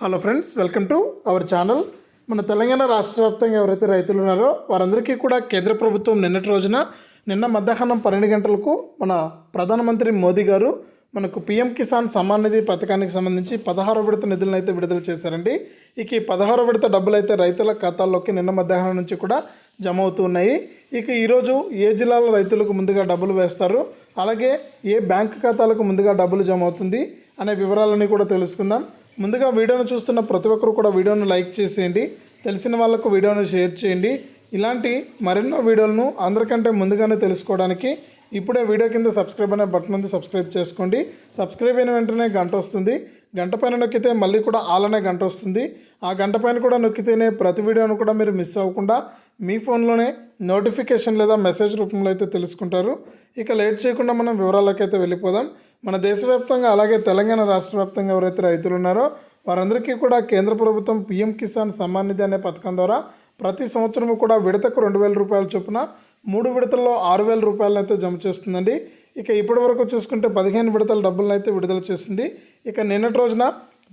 Hello friends welcome to our channel మన తెలంగాణ రాష్ట్ర వ్యాప్తంగా ఎవరైతే రైతులు ఉన్నారో వారందరికీ కూడా కేంద్ర ప్రభుత్వం నిన్నటి రోజున నిన్న మధ్యాహ్నం పన్నెండు గంటలకు మన ప్రధానమంత్రి మోదీ గారు మనకు పిఎం కిసాన్ సమ్మాన్ నిధి పథకానికి సంబంధించి పదహారో విడత నిధులను అయితే విడుదల చేశారండి. ఇక ఈ పదహారో విడత డబ్బులు అయితే రైతుల ఖాతాల్లోకి నిన్న మధ్యాహ్నం నుంచి కూడా జమ అవుతూ ఉన్నాయి. ఇక ఈరోజు ఏ జిల్లాల రైతులకు ముందుగా డబ్బులు వేస్తారు? అలాగే ఏ బ్యాంక్ ఖాతాలకు ముందుగా డబ్బులు జమ అవుతుంది? అనే వివరాలన్నీ కూడా తెలుసుకుందాం. ముందుగా వీడియోను చూస్తున్న ప్రతి ఒక్కరు కూడా వీడియోను లైక్ చేసేయండి. తెలిసిన వాళ్ళకు వీడియోను షేర్ చేయండి. ఇలాంటి మరెన్నో వీడియోలను అందరికంటే ముందుగానే తెలుసుకోవడానికి ఇప్పుడే వీడియో కింద సబ్స్క్రైబ్ అనే బటన్ ఉంది సబ్స్క్రైబ్ చేసుకోండి. సబ్స్క్రైబ్ అయిన వెంటనే గంట వస్తుంది. గంట పైన నొక్కితే మళ్ళీ కూడా ఆల్ అనే గంట వస్తుంది. ఆ గంట పైన కూడా నొక్కితేనే ప్రతి వీడియోను కూడా మీరు మిస్ అవ్వకుండా మీ ఫోన్లోనే నోటిఫికేషన్ లేదా మెసేజ్ రూపంలో అయితే తెలుసుకుంటారు. ఇక లేట్ చేయకుండా మనం వివరాలకైతే అయితే వెళ్ళిపోదాం. మన దేశవ్యాప్తంగా అలాగే తెలంగాణ రాష్ట్ర వ్యాప్తంగా ఎవరైతే రైతులు ఉన్నారో వారందరికీ కూడా కేంద్ర ప్రభుత్వం పీఎం కిసాన్ సమ్మాన్ నిధి అనే పథకం ద్వారా ప్రతి సంవత్సరం కూడా విడతకు రెండు వేల రూపాయల చొప్పున మూడు విడతల్లో ఆరు వేల రూపాయలను అయితే జమ చేస్తుందండి. ఇక ఇప్పటి వరకు చూసుకుంటే పదిహేను విడతల డబ్బులను అయితే విడుదల చేసింది. ఇక నిన్నటి రోజున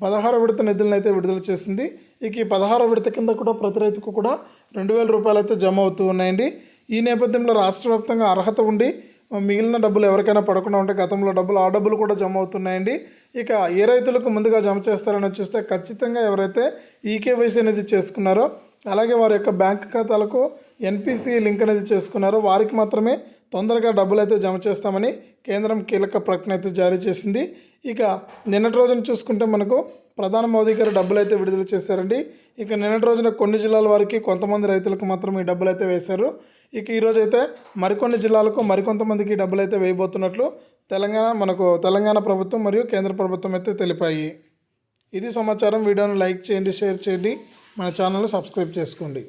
పదహారు విడత నిధులను అయితే విడుదల చేసింది. ఇక ఈ పదహారో విడత కింద కూడా ప్రతి రైతుకు కూడా రెండు వేల రూపాయలు అయితే జమ అవుతూ ఉన్నాయండి. ఈ నేపథ్యంలో రాష్ట్ర వ్యాప్తంగా అర్హత ఉండి మిగిలిన డబ్బులు ఎవరికైనా పడకుండా ఉంటే గతంలో డబ్బులు ఆ డబ్బులు కూడా జమ అవుతున్నాయండి. ఇక ఏ రైతులకు ముందుగా జమ చేస్తారని చూస్తే ఖచ్చితంగా ఎవరైతే ఈకేవైసీ అనేది చేసుకున్నారో అలాగే వారి యొక్క బ్యాంక్ ఖాతాలకు ఎన్పిసి లింక్ అనేది చేసుకున్నారో వారికి మాత్రమే తొందరగా డబ్బులు అయితే జమ చేస్తామని కేంద్రం కీలక ప్రకటన అయితే జారీ చేసింది. ఇక నిన్నటి రోజున చూసుకుంటే మనకు ప్రధాని మోదీ గారు డబ్బులు అయితే విడుదల చేశారండి. ఇక నిన్నటి రోజున కొన్ని జిల్లాల వారికి కొంతమంది రైతులకు మాత్రం ఈ డబ్బులు అయితే వేశారు. ఇక ఈరోజు అయితే మరికొన్ని జిల్లాలకు మరికొంతమందికి డబ్బులు అయితే వేయబోతున్నట్లు తెలంగాణ మనకు తెలంగాణ ప్రభుత్వం మరియు కేంద్ర ప్రభుత్వం అయితే తెలిపాయి. ఇది సమాచారం. వీడియోను లైక్ చేయండి షేర్ చేయండి. మన ఛానల్ని సబ్స్క్రైబ్ చేసుకోండి.